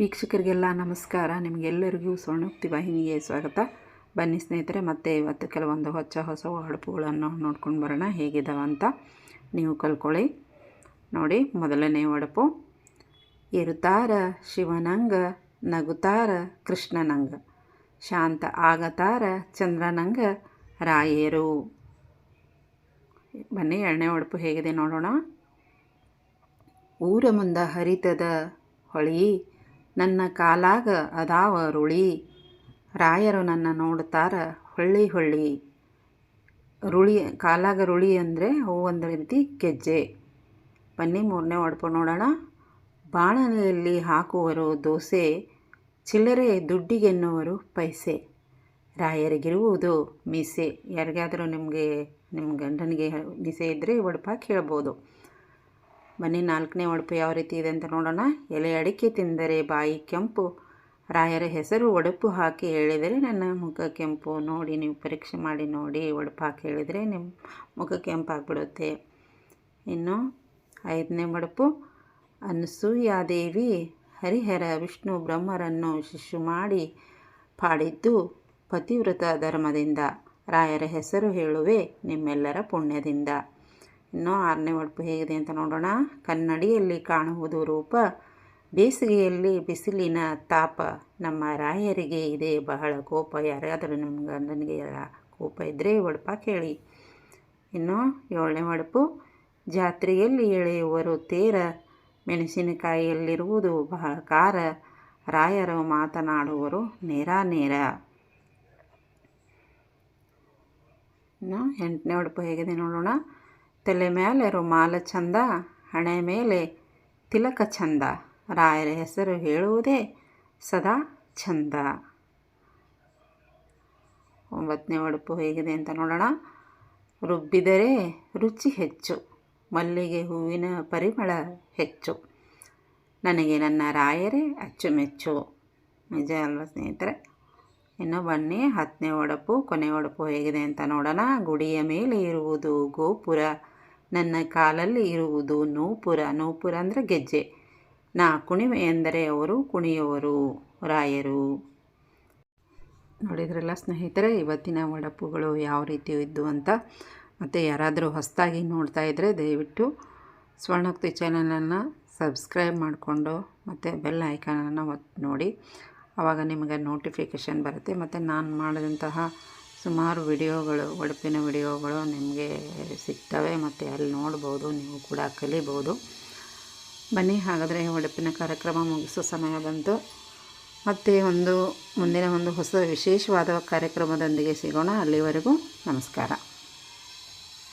ವೀಕ್ಷಕರಿಗೆಲ್ಲ ನಮಸ್ಕಾರ. ನಿಮಗೆಲ್ಲರಿಗೂ ಸ್ವರ್ಣೋಕ್ತಿ ವಾಹಿನಿಗೆ ಸ್ವಾಗತ. ಬನ್ನಿ ಸ್ನೇಹಿತರೆ, ಮತ್ತೆ ಇವತ್ತು ಕೆಲವೊಂದು ಹೊಚ್ಚ ಹೊಸ ಒಡಪುಗಳನ್ನು ನೋಡ್ಕೊಂಡು ಬರೋಣ. ಅಂತ ನೀವು ಕಲ್ಕೊಳ್ಳಿ. ನೋಡಿ, ಮೊದಲನೇ ಒಡಪು. ಇರುತ್ತಾರ ಶಿವನಂಗ ನಗುತ್ತಾರ ಕೃಷ್ಣನಂಗ. ಶಾಂತ ಆಗತಾರ ಚಂದ್ರನಂಗ, ರಾಯರು. ಬನ್ನಿ, ಎರಡನೇ ಒಡಪು ಹೇಗಿದೆ ನೋಡೋಣ. ಊರ ಮುಂದ ಹರಿತದ ಹೊಳಿ ನನ್ನ ಕಾಲಾಗ ಅದಾವ ರುಳಿ. ರಾಯರು ನನ್ನ ನೋಡ್ತಾರ ಹೊಳ್ಳಿ ಹೊಳ್ಳಿ. ರುಳಿ, ಕಾಲಾಗ ರುಳಿ ಅಂದರೆ ಹೂವು ಒಂದು ರೀತಿ ಗೆಜ್ಜೆ. ಬನ್ನಿ ಮೂರನೇ ಒಡಪು ನೋಡೋಣ. ಬಾಣಲೆಯಲ್ಲಿ ಹಾಕುವರು ದೋಸೆ, ಚಿಲ್ಲರೆ ದುಡ್ಡಿಗೆನ್ನುವರು ಪೈಸೆ. ರಾಯರಿಗಿರುವುದು ಮೀಸೆ. ಯಾರಿಗಾದರೂ ನಿಮಗೆ ನಿಮ್ಮ ಗಂಡನಿಗೆ ಮೀಸೆ ಇದ್ದರೆ ಒಡಪಾಕಿ ಹೇಳ್ಬೋದು. ಬನ್ನಿ ನಾಲ್ಕನೇ ಒಡಪು ಯಾವ ರೀತಿ ಇದೆ ಅಂತ ನೋಡೋಣ. ಎಲೆ ಅಡಿಕೆ ತಿಂದರೆ ಬಾಯಿ ಕೆಂಪು. ರಾಯರ ಹೆಸರು ಒಡಪು ಹಾಕಿ ಹೇಳಿದರೆ ನನ್ನ ಮುಖ ಕೆಂಪು. ನೋಡಿ, ನೀವು ಪರೀಕ್ಷೆ ಮಾಡಿ ನೋಡಿ, ಒಡಪು ಹಾಕಿ ಹೇಳಿದರೆ ನಿಮ್ಮ ಮುಖ ಕೆಂಪಾಗ್ಬಿಡುತ್ತೆ ಇನ್ನು ಐದನೇ ಒಡಪು. ಅನಸೂಯಾದೇವಿ, ಹರಿಹರ ವಿಷ್ಣು ಬ್ರಹ್ಮರನ್ನು ಶಿಶು ಮಾಡಿ ಪಾಡಿದ್ದು ಪತಿವ್ರತ ಧರ್ಮದಿಂದ. ರಾಯರ ಹೆಸರು ಹೇಳುವೆ ನಿಮ್ಮೆಲ್ಲರ ಪುಣ್ಯದಿಂದ. ಇನ್ನು ಆರನೇ ಒಡಪು ಹೇಗಿದೆ ಅಂತ ನೋಡೋಣ. ಕನ್ನಡಿಯಲ್ಲಿ ಕಾಣುವುದು ರೂಪ, ಬೇಸಿಗೆಯಲ್ಲಿ ಬಿಸಿಲಿನ ತಾಪ. ನಮ್ಮ ರಾಯರಿಗೆ ಇದೆ ಬಹಳ ಕೋಪ. ಯಾರಾದರೂ ನಿಮ್ಮ ಗಂಡನಿಗೆ ಕೋಪ ಇದ್ದರೆ ಒಡಪ ಕೇಳಿ. ಇನ್ನು ಏಳನೇ ಒಡಪು, ಜಾತ್ರೆಯಲ್ಲಿ ಎಳೆಯುವರು ತೇರ, ಮೆಣಸಿನಕಾಯಿಯಲ್ಲಿರುವುದು ಬಹಳ ಖಾರ. ರಾಯರು ಮಾತನಾಡುವರು ನೇರ ನೇರ. ಇನ್ನು ಎಂಟನೇ ಒಡಪು ಹೇಗಿದೆ ನೋಡೋಣ. ತಲೆ ಮೇಲೆ ರುಮಾಲ ಚಂದ ಹಣೆ ಮೇಲೆ ತಿಲಕ ಚಂದ ರಾಯರ ಹೆಸರು ಹೇಳುವುದೇ ಸದಾ ಚಂದ ಒಂಬತ್ತನೇ ಉಡುಪು ಹೇಗಿದೆ ಅಂತ ನೋಡೋಣ. ರುಬ್ಬಿದರೆ ರುಚಿ ಹೆಚ್ಚು, ಮಲ್ಲಿಗೆ ಹೂವಿನ ಪರಿಮಳ ಹೆಚ್ಚು. ನನಗೆ ನನ್ನ ರಾಯರೇ ಅಚ್ಚುಮೆಚ್ಚು. ನಿಜ ಅಲ್ವಾ ಸ್ನೇಹಿತರೆ? ಇನ್ನು ಬನ್ನಿ, ಹತ್ತನೇ ಒಡಪು ಕೊನೆ ಒಡಪು ಹೇಗಿದೆ ಅಂತ ನೋಡೋಣ. ಗುಡಿಯ ಮೇಲೆ ಇರುವುದು ಗೋಪುರ. ನನ್ನ ಕಾಲಲ್ಲಿ ಇರುವುದು ನೂಪುರ. ನೂಪುರ ಅಂದರೆ ಗೆಜ್ಜೆ. ನಾ ಕುಣಿವೆ ಎಂದರೆ ಅವರು ಕುಣಿಯುವರು ರಾಯರು. ನೋಡಿದ್ರಲ್ಲ ಸ್ನೇಹಿತರೆ, ಇವತ್ತಿನ ಒಡಪುಗಳು ಯಾವ ರೀತಿ ಇದ್ದು ಅಂತ. ಮತ್ತು ಯಾರಾದರೂ ಹೊಸದಾಗಿ ನೋಡ್ತಾ ಇದ್ದರೆ ದಯವಿಟ್ಟು ಸ್ವರ್ಣೋಕ್ತಿ ಚಾನಲನ್ನು ಸಬ್ಸ್ಕ್ರೈಬ್ ಮಾಡಿಕೊಂಡು ಮತ್ತು ಬೆಲ್ ಐಕಾನನ್ನು ಒತ್ತು ನೋಡಿ. ಆವಾಗ ನಿಮಗೆ ನೋಟಿಫಿಕೇಷನ್ ಬರುತ್ತೆ. ಮತ್ತು ನಾನು ಮಾಡಿದಂತಹ ಸುಮಾರು ವಿಡಿಯೋಗಳು ಒಡಪಿನ ವಿಡಿಯೋಗಳು ನಿಮಗೆ ಸಿಗ್ತವೆ ಮತ್ತು ಅಲ್ಲಿ ನೋಡ್ಬೋದು, ನೀವು ಕೂಡ ಕಲಿಬೋದು. ಬನ್ನಿ, ಹಾಗಾದರೆ ಒಡಪಿನ ಕಾರ್ಯಕ್ರಮ ಮುಗಿಸೋ ಸಮಯ ಬಂತು. ಮತ್ತು ಒಂದು, ಮುಂದಿನ ಒಂದು ಹೊಸ ವಿಶೇಷವಾದ ಕಾರ್ಯಕ್ರಮದೊಂದಿಗೆ ಸಿಗೋಣ. ಅಲ್ಲಿವರೆಗೂ ನಮಸ್ಕಾರ.